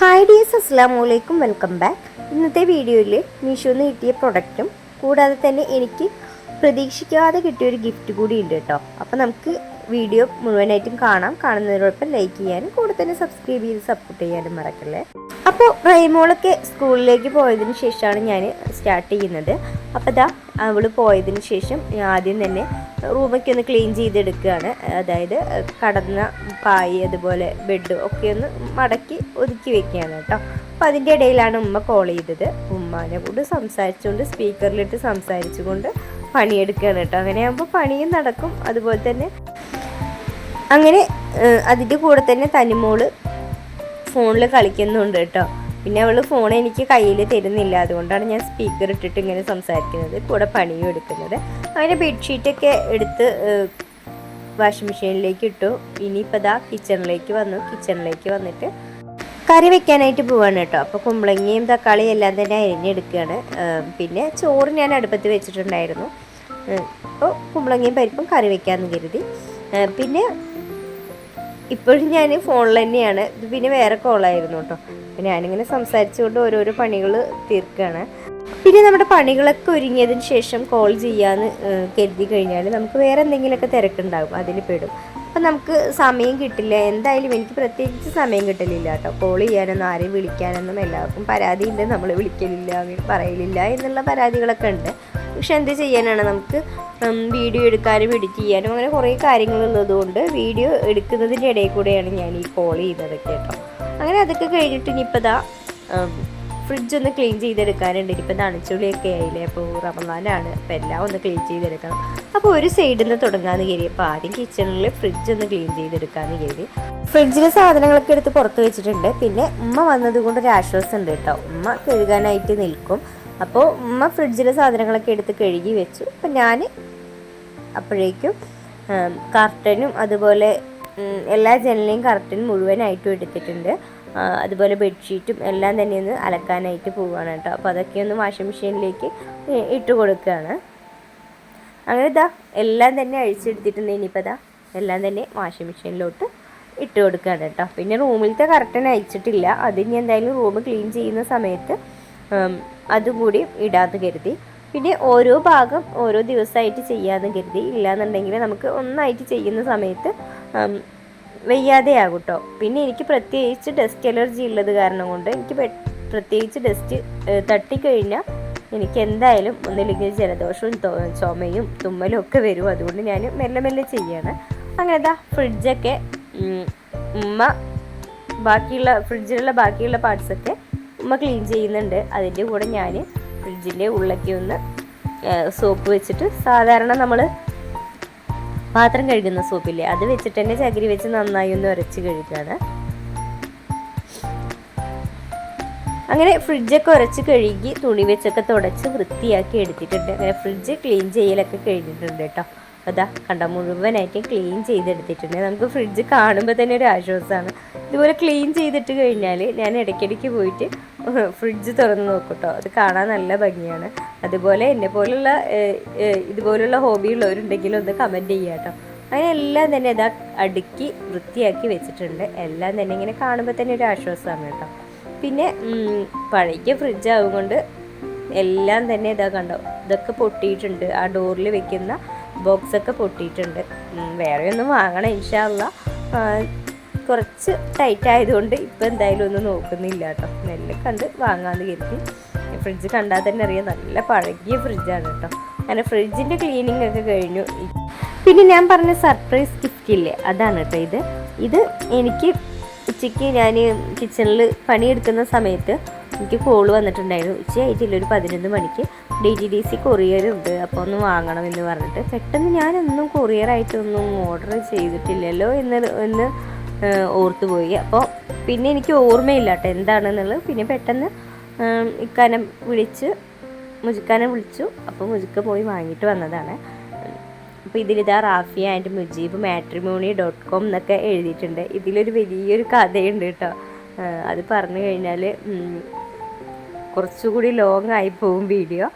Hi dears അസ്സാം വലൈക്കും welcome back ഇന്നത്തെ വീഡിയോയിൽ മീഷോന്ന് കിട്ടിയ പ്രൊഡക്റ്റും കൂടാതെ തന്നെ എനിക്ക് പ്രതീക്ഷിക്കാതെ കിട്ടിയ ഒരു ഗിഫ്റ്റ് കൂടി ഉണ്ട് കേട്ടോ. അപ്പോൾ നമുക്ക് വീഡിയോ മുഴുവനായിട്ടും കാണാം. കാണുന്നതിനോടൊപ്പം ലൈക്ക് ചെയ്യാനും കൂടെ തന്നെ സബ്സ്ക്രൈബ് ചെയ്ത് സപ്പോർട്ട് ചെയ്യാനും മറക്കല്ലേ. അപ്പോൾ റൈമോളൊക്കെ സ്കൂളിലേക്ക് പോയതിന് ശേഷമാണ് ഞാൻ സ്റ്റാർട്ട് ചെയ്യുന്നത്. അപ്പോൾ ഇതാ അവൾ പോയതിന് ശേഷം ആദ്യം തന്നെ റൂമൊക്കെ ഒന്ന് ക്ലീൻ ചെയ്തെടുക്കുകയാണ്. അതായത് കടന്ന പായ് അതുപോലെ ബെഡ് ഒക്കെ ഒന്ന് മടക്കി ഒതുക്കി വെക്കുകയാണ് കേട്ടോ. അപ്പം അതിന്റെ ഇടയിലാണ് ഉമ്മ കോൾ ചെയ്തത്. ഉമ്മാനെ കൂടെ സംസാരിച്ചുകൊണ്ട് സ്പീക്കറിലിട്ട് സംസാരിച്ചുകൊണ്ട് പണിയെടുക്കുകയാണ് കേട്ടോ. അങ്ങനെയാകുമ്പോൾ പണിയും നടക്കും. അതുപോലെ തന്നെ അങ്ങനെ അതിന്റെ കൂടെ തന്നെ തനിമോൾ ഫോണിൽ കളിക്കുന്നുണ്ട് കേട്ടോ. പിന്നെ അവൾ ഫോൺ എനിക്ക് കയ്യിൽ തരുന്നില്ല. അതുകൊണ്ടാണ് ഞാൻ സ്പീക്കർ ഇട്ടിട്ട് ഇങ്ങനെ സംസാരിക്കുന്നത് കൂടെ പണിയും എടുക്കുന്നത്. അങ്ങനെ ബെഡ്ഷീറ്റൊക്കെ എടുത്ത് വാഷിംഗ് മെഷീനിലേക്ക് ഇട്ടു. ഇനിയിപ്പോൾ ഇതാ കിച്ചണിലേക്ക് വന്നു. കിച്ചണിലേക്ക് വന്നിട്ട് കറി വെക്കാനായിട്ട് പോവാണ് കേട്ടോ. അപ്പോൾ കുമ്പളങ്ങയും തക്കാളിയും എല്ലാം തന്നെ അരിഞ്ഞെടുക്കുകയാണ് പിന്നെ ചോറ് ഞാൻ അടുപ്പത്ത് വെച്ചിട്ടുണ്ടായിരുന്നു. അപ്പോൾ കുമ്പളങ്ങയും പരിപ്പും കറി വെക്കാമെന്ന് കരുതി. പിന്നെ ഇപ്പോഴും ഞാൻ ഫോണിൽ തന്നെയാണ് ഇത് പിന്നെ വേറെ കോളായിരുന്നു കേട്ടോ അപ്പം ഞാനിങ്ങനെ സംസാരിച്ചുകൊണ്ട് ഓരോരോ പണികൾ തീർക്കുകയാണ് പിന്നെ നമ്മുടെ പണികളൊക്കെ ഒരുങ്ങിയതിന് ശേഷം കോൾ ചെയ്യാന്ന് ഏഹ്, കരുതി കഴിഞ്ഞാൽ നമുക്ക് വേറെ എന്തെങ്കിലുമൊക്കെ തിരക്കുണ്ടാകും. അതിൽ പെടും. അപ്പം നമുക്ക് സമയം കിട്ടില്ല. എന്തായാലും എനിക്ക് പ്രത്യേകിച്ച് സമയം കിട്ടലില്ല കേട്ടോ കോൾ ചെയ്യാനൊന്നും ആരെയും വിളിക്കാനൊന്നും എല്ലാവർക്കും പരാതിയില്ല. നമ്മൾ വിളിക്കലില്ല പറയലില്ല എന്നുള്ള പരാതികളൊക്കെ ഉണ്ട്. പക്ഷെ എന്ത് ചെയ്യാനാണ് നമുക്ക് വീഡിയോ എടുക്കാനും എഡിറ്റ് ചെയ്യാനും അങ്ങനെ കുറേ കാര്യങ്ങളുള്ളത് കൊണ്ട് വീഡിയോ എടുക്കുന്നതിന്റെ ഇടയിൽ കൂടെയാണ് ഞാൻ ഈ കോൾ ചെയ്യുന്നത് കേട്ടോ. അങ്ങനെ അതൊക്കെ കഴിഞ്ഞിട്ട് ഇനിയിപ്പോൾ ഇതാ ഫ്രിഡ്ജ് ഒന്ന് ക്ലീൻ ചെയ്തെടുക്കാനുണ്ട്. ഇനിയിപ്പോൾ നനച്ചുള്ളിയൊക്കെ ആയില്ലേ? അപ്പോൾ റമദാനാണ്. അപ്പോൾ എല്ലാം ഒന്ന് ക്ലീൻ ചെയ്തെടുക്കണം. അപ്പോൾ ഒരു സൈഡിൽ നിന്ന് തുടങ്ങാമെന്ന് കരുതി. അപ്പോൾ ആദ്യം കിച്ചണിൽ ഫ്രിഡ്ജ് ഒന്ന് ക്ലീൻ ചെയ്തെടുക്കാമെന്ന് കരുതി. ഫ്രിഡ്ജിലെ സാധനങ്ങളൊക്കെ എടുത്ത് പുറത്ത് വെച്ചിട്ടുണ്ട്. പിന്നെ ഉമ്മ വന്നത് കൊണ്ട് ഒരു ആശ്വാസം ഉണ്ട് കേട്ടോ. ഉമ്മ കഴുകാനായിട്ട് നിൽക്കും. അപ്പോൾ ഉമ്മ ഫ്രിഡ്ജിലെ സാധനങ്ങളൊക്കെ എടുത്ത് കഴുകി വെച്ചു. അപ്പം ഞാൻ അപ്പോഴേക്കും കർട്ടനും അതുപോലെ എല്ലാ ജനലിനെയും കർട്ടൻ മുഴുവനായിട്ടും എടുത്തിട്ടുണ്ട്. അതുപോലെ ബെഡ്ഷീറ്റും എല്ലാം തന്നെ ഒന്ന് അലക്കാനായിട്ട് പോവുകയാണ് കേട്ടോ. അപ്പോൾ അതൊക്കെ ഒന്ന് വാഷിംഗ് മെഷീനിലേക്ക് ഇട്ട് കൊടുക്കുകയാണ്. അങ്ങനെ ഇതാ എല്ലാം തന്നെ അഴിച്ചെടുത്തിട്ടുണ്ട്. ഇനിയിപ്പോൾ ഇതാ എല്ലാം തന്നെ വാഷിംഗ് മെഷീനിലോട്ട് ഇട്ട് കൊടുക്കുകയാണ് കേട്ടോ. പിന്നെ റൂമിലത്തെ കർട്ടൻ അയച്ചിട്ടില്ല അതിന് എന്തായാലും റൂം ക്ലീൻ ചെയ്യുന്ന സമയത്ത് ഉം, അതും കൂടി ഇടാന്ന് കരുതി. പിന്നെ ഓരോ ഭാഗം ഓരോ ദിവസമായിട്ട് ചെയ്യാമെന്ന് കരുതി. ഇല്ലാന്നുണ്ടെങ്കിൽ നമുക്ക് ഒന്നായിട്ട് ചെയ്യുന്ന സമയത്ത് വെയ്യാതെ ആകും കേട്ടോ പിന്നെ എനിക്ക് പ്രത്യേകിച്ച് ഡസ്റ്റ് അലർജി ഉള്ളത് കാരണം കൊണ്ട് എനിക്ക് പ്രത്യേകിച്ച് ഡസ്റ്റ് തട്ടിക്കഴിഞ്ഞാൽ എനിക്ക് എന്തായാലും ഒന്നില്ലെങ്കിൽ ജലദോഷവും ചുമയും തുമ്മലും ഒക്കെ വരും. അതുകൊണ്ട് ഞാൻ മെല്ലെ മെല്ലെ ചെയ്യാണ്. അങ്ങനെ ദാ ഫ്രിഡ്ജൊക്കെ ഉമ്മ ബാക്കിയുള്ള ഫ്രിഡ്ജിലുള്ള ബാക്കിയുള്ള പാർട്സൊക്കെ ഉമ്മ ക്ലീൻ ചെയ്യുന്നുണ്ട്. അതിന്റെ കൂടെ ഞാൻ ഫ്രിഡ്ജിന്റെ ഉള്ളൊക്കെ ഒന്ന് സോപ്പ് വെച്ചിട്ട് സാധാരണ നമ്മൾ പാത്രം കഴുകുന്ന സോപ്പില്ലേ അത് വെച്ചിട്ട് തന്നെ ചകിരി വെച്ച് നന്നായി ഒന്ന് ഉരച്ച് കഴുകുകയാണ് അങ്ങനെ ഫ്രിഡ്ജൊക്കെ ഉരച്ച് കഴുകി തുണി വെച്ചൊക്കെ തുടച്ച് വൃത്തിയാക്കി എടുത്തിട്ടുണ്ട്. അങ്ങനെ ഫ്രിഡ്ജ് ക്ലീൻ ചെയ്യലൊക്കെ കഴിഞ്ഞിട്ടുണ്ട് കേട്ടോ. അതാ കണ്ട മുഴുവനായിട്ട് ക്ലീൻ ചെയ്തെടുത്തിട്ടുണ്ട്. നമുക്ക് ഫ്രിഡ്ജ് കാണുമ്പോൾ തന്നെ ഒരു ആശ്വാസമാണ്. ഇതുപോലെ ക്ലീൻ ചെയ്തിട്ട് കഴിഞ്ഞാൽ ഞാൻ ഇടയ്ക്കിടയ്ക്ക് പോയിട്ട് ഫ്രിഡ്ജ് തുറന്ന് നോക്കും കേട്ടോ അത് കാണാൻ നല്ല ഭംഗിയാണ്. അതുപോലെ എന്നെ പോലുള്ള ഇതുപോലുള്ള ഹോബി ഇതുപോലുള്ള ഹോബിയുള്ളവരുണ്ടെങ്കിൽ ഒന്ന് കമന്റ് ചെയ്യുക കേട്ടോ. അങ്ങനെ എല്ലാം തന്നെ ഇതാ അടുക്കി വൃത്തിയാക്കി വെച്ചിട്ടുണ്ട്. എല്ലാം തന്നെ ഇങ്ങനെ കാണുമ്പോൾ തന്നെ ഒരു ആശ്വാസമാണ് കേട്ടോ. പിന്നെ പഴയ്ക്ക് പഴയ ഫ്രിഡ്ജ് ആവുകൊണ്ട് എല്ലാം തന്നെ ഇതാ കണ്ടോ ഇതൊക്കെ പൊട്ടിയിട്ടുണ്ട്. ആ ഡോറിൽ വെക്കുന്ന ബോക്സൊക്കെ പൊട്ടിയിട്ടുണ്ട്. വേറെ ഒന്നും വാങ്ങണം ഇൻഷാല്ല കുറച്ച് ടൈറ്റ് ആയതുകൊണ്ട് ഇപ്പം എന്തായാലും ഒന്നും നോക്കുന്നില്ല കേട്ടോ. നെല്ല് കണ്ട് വാങ്ങാമെന്ന് കരുതി. ഫ്രിഡ്ജ് കണ്ടാൽ തന്നെ അറിയാം. നല്ല പഴകിയ ഫ്രിഡ്ജാണ് കേട്ടോ. അങ്ങനെ ഫ്രിഡ്ജിന്റെ ക്ലീനിങ് ഒക്കെ കഴിഞ്ഞു. പിന്നെ ഞാൻ പറഞ്ഞ സർപ്രൈസ് ഗിഫ്റ്റ് ഇല്ലേ? അതാണ് കേട്ടോ ഇത്. ഇത് എനിക്ക് ഉച്ചയ്ക്ക് ഞാൻ കിച്ചണിൽ പണിയെടുക്കുന്ന സമയത്ത് എനിക്ക് കോൾ വന്നിട്ടുണ്ടായിരുന്നു. ഉച്ചയായിട്ടില്ല ഒരു പതിനൊന്ന് മണിക്ക്. ഡി ടി ഡി സി കൊറിയറുണ്ട് അപ്പോൾ ഒന്ന് വാങ്ങണം എന്ന് പറഞ്ഞിട്ട്. പെട്ടെന്ന് ഞാനൊന്നും കൊറിയറായിട്ടൊന്നും ഓർഡർ ചെയ്തിട്ടില്ലല്ലോ എന്ന് എന്ന് ഓർത്തുപോയി അപ്പോൾ പിന്നെ എനിക്ക് ഓർമ്മയില്ല കേട്ടോ എന്താണെന്നുള്ളത്. പിന്നെ പെട്ടെന്ന് ഇക്കാനം വിളിച്ച് മുജിക്കാനെ വിളിച്ചു. അപ്പോൾ മുജുക്ക പോയി വാങ്ങിയിട്ട് വന്നതാണ്. അപ്പോൾ ഇതിലിതാ Rafia and Mujeeb matrimony dot com എന്നൊക്കെ എഴുതിയിട്ടുണ്ട്. ഇതിലൊരു വലിയൊരു കഥയുണ്ട് കേട്ടോ. അത് പറഞ്ഞു കഴിഞ്ഞാൽ കുറച്ചുകൂടി ലോങ് ആയി പോവും വീഡിയോ.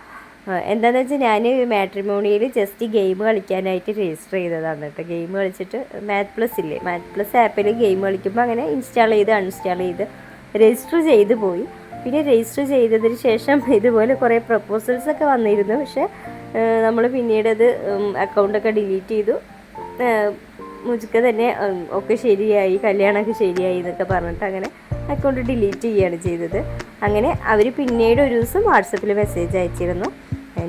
എന്താണെന്ന് വെച്ചാൽ ഞാൻ മാട്രിമോണിയിൽ ജസ്റ്റ് ഗെയിം കളിക്കാനായിട്ട് രജിസ്റ്റർ ചെയ്തതാണ് കേട്ടോ ഗെയിം കളിച്ചിട്ട് മാത് പ്ലസ് ഇല്ലേ? മാത് പ്ലസ് ആപ്പിൽ ഗെയിം കളിക്കുമ്പോൾ അങ്ങനെ ഇൻസ്റ്റാൾ ചെയ്ത് അൺഇൻസ്റ്റാൾ ചെയ്ത് രജിസ്റ്റർ ചെയ്ത് പോയി. പിന്നെ രജിസ്റ്റർ ചെയ്തതിന് ശേഷം ഇതുപോലെ കുറേ പ്രപ്പോസൽസ് ഒക്കെ വന്നിരുന്നു. പക്ഷേ നമ്മൾ പിന്നീട് അത് അക്കൗണ്ടൊക്കെ ഡിലീറ്റ് ചെയ്തു. മുജുക്ക തന്നെ ഒക്കെ ശരിയായി കല്യാണമൊക്കെ ശരിയായി എന്നൊക്കെ പറഞ്ഞിട്ട് അങ്ങനെ അക്കൗണ്ട് ഡിലീറ്റ് ചെയ്യുകയാണ് ചെയ്തത്. അങ്ങനെ അവർ പിന്നീട് ഒരു ദിവസം വാട്സപ്പിൽ മെസ്സേജ് അയച്ചിരുന്നു.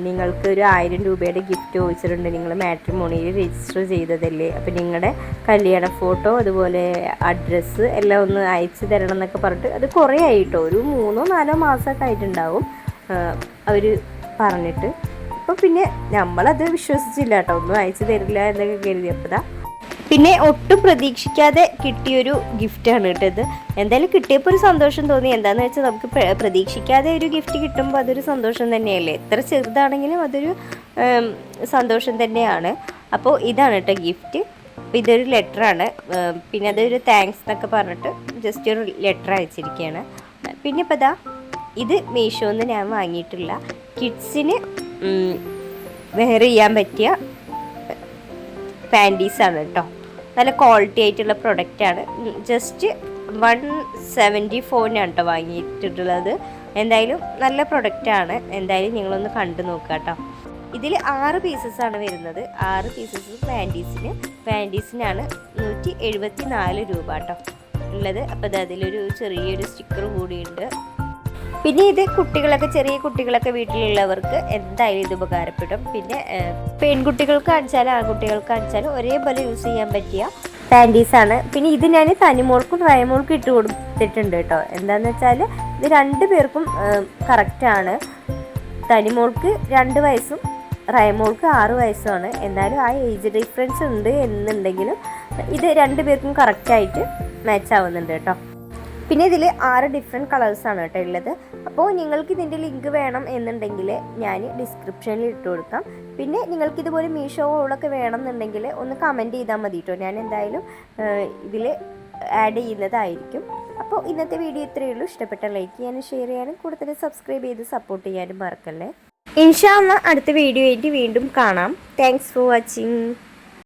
നിങ്ങൾക്ക് ഒരു ആയിരം രൂപയുടെ ഗിഫ്റ്റ് ചോദിച്ചിട്ടുണ്ട്. നിങ്ങൾ മാട്രിമോണിയിൽ രജിസ്റ്റർ ചെയ്തതല്ലേ? അപ്പോൾ നിങ്ങളുടെ കല്യാണ ഫോട്ടോ അതുപോലെ അഡ്രസ്സ് എല്ലാം ഒന്ന് അയച്ചു തരണം എന്നൊക്കെ പറഞ്ഞിട്ട് അത് കുറേ ആയിട്ടോ? ഒരു മൂന്നോ നാലോ മാസമൊക്കെ ആയിട്ടുണ്ടാവും അവർ പറഞ്ഞിട്ട്. അപ്പോൾ പിന്നെ നമ്മളത് വിശ്വസിച്ചില്ല കേട്ടോ. ഒന്നും അയച്ചു തരില്ല എന്നൊക്കെ കരുതിയപ്പോഴാണ് പിന്നെ ഒട്ടും പ്രതീക്ഷിക്കാതെ കിട്ടിയൊരു ഗിഫ്റ്റാണ് കേട്ടത് എന്തായാലും കിട്ടിയപ്പോൾ ഒരു സന്തോഷം തോന്നി. എന്താന്ന് വെച്ചാൽ നമുക്ക് പ്രതീക്ഷിക്കാതെ ഒരു ഗിഫ്റ്റ് കിട്ടുമ്പോൾ അതൊരു സന്തോഷം തന്നെയല്ലേ? എത്ര ചെറുതാണെങ്കിലും അതൊരു സന്തോഷം തന്നെയാണ്. അപ്പോൾ ഇതാണ് കേട്ടോ ഗിഫ്റ്റ് അപ്പോൾ ഇതൊരു ലെറ്ററാണ് പിന്നെ അതൊരു താങ്ക്സ് എന്നൊക്കെ പറഞ്ഞിട്ട് ജസ്റ്റ് ഒരു ലെറ്റർ അയച്ചിരിക്കുകയാണ് പിന്നെ ഇപ്പോൾ ഇതാ ഇത് മീഷോന്ന് ഞാൻ വാങ്ങിയിട്ടില്ല. കിഡ്സിന് വെയർ ചെയ്യാൻ പറ്റിയ പാന്റീസാണ് കേട്ടോ. നല്ല ക്വാളിറ്റി ആയിട്ടുള്ള പ്രൊഡക്റ്റാണ് ജസ്റ്റ് വൺ സെവന്റി ഫോറിനാണ് കേട്ടോ വാങ്ങിയിട്ടുള്ളത്. എന്തായാലും നല്ല പ്രൊഡക്റ്റാണ് എന്തായാലും നിങ്ങളൊന്ന് കണ്ടു നോക്കുക കേട്ടോ. ഇതിൽ ആറ് ആണ് വരുന്നത്. ആറ് പീസസ് പാന്റീസിന് പാന്റീസിനാണ് നൂറ്റി എഴുപത്തി നാല് രൂപ കേട്ടോ. ഉള്ളത്. അപ്പോൾ അതിലൊരു ചെറിയൊരു സ്റ്റിക്കർ കൂടിയുണ്ട് പിന്നെ ഇത് കുട്ടികളൊക്കെ ചെറിയ കുട്ടികളൊക്കെ വീട്ടിലുള്ളവർക്ക് എന്തായാലും ഇത് ഉപകാരപ്പെടും. പിന്നെ പെൺകുട്ടികൾക്ക് കാണിച്ചാലും ആൺകുട്ടികൾക്ക് കാണിച്ചാലും ഒരേപോലെ യൂസ് ചെയ്യാൻ പറ്റിയ പാന്റീസ് ആണ്. പിന്നെ ഇത് ഞാൻ തനിമോൾക്കും റയമോൾക്കും ഇട്ട് കൊടുത്തിട്ടുണ്ട് കേട്ടോ എന്താണെന്ന് വെച്ചാൽ ഇത് രണ്ട് പേർക്കും കറക്റ്റാണ് തനിമോൾക്ക് രണ്ട് വയസ്സും റയമോൾക്ക് ആറ് വയസ്സുമാണ്. എന്നാലും ആ ഏജ് ഡിഫറൻസ് ഉണ്ട് എന്നുണ്ടെങ്കിലും ഇത് രണ്ട് പേർക്കും കറക്റ്റായിട്ട് മാച്ച് ആവുന്നുണ്ട് കേട്ടോ പിന്നെ ഇതിൽ ആറ് ഡിഫറെന്റ് കളേഴ്സാണ് കേട്ടോ ഉള്ളത് അപ്പോൾ നിങ്ങൾക്ക് ഇതിന്റെ ലിങ്ക് വേണം എന്നുണ്ടെങ്കിൽ ഞാൻ ഡിസ്ക്രിപ്ഷനിൽ ഇട്ട് കൊടുക്കാം. പിന്നെ നിങ്ങൾക്ക് ഇതുപോലെ മീഷോകളൊക്കെ വേണം എന്നുണ്ടെങ്കിൽ ഒന്ന് കമന്റ് ചെയ്താൽ മതി കേട്ടോ. ഞാൻ എന്തായാലും ഇതിൽ ആഡ് ചെയ്യുന്നതായിരിക്കും. അപ്പോൾ ഇന്നത്തെ വീഡിയോ ഇത്രയേ ഉള്ളൂ. ഇഷ്ടപ്പെട്ട ലൈക്ക് ചെയ്യാനും ഷെയർ ചെയ്യാനും കൂടുതൽ സബ്സ്ക്രൈബ് ചെയ്ത് സപ്പോർട്ട് ചെയ്യാനും മറക്കല്ലേ. ഇൻഷാ അടുത്ത വീഡിയോ ആയിട്ട് വീണ്ടും കാണാം. Thanks for watching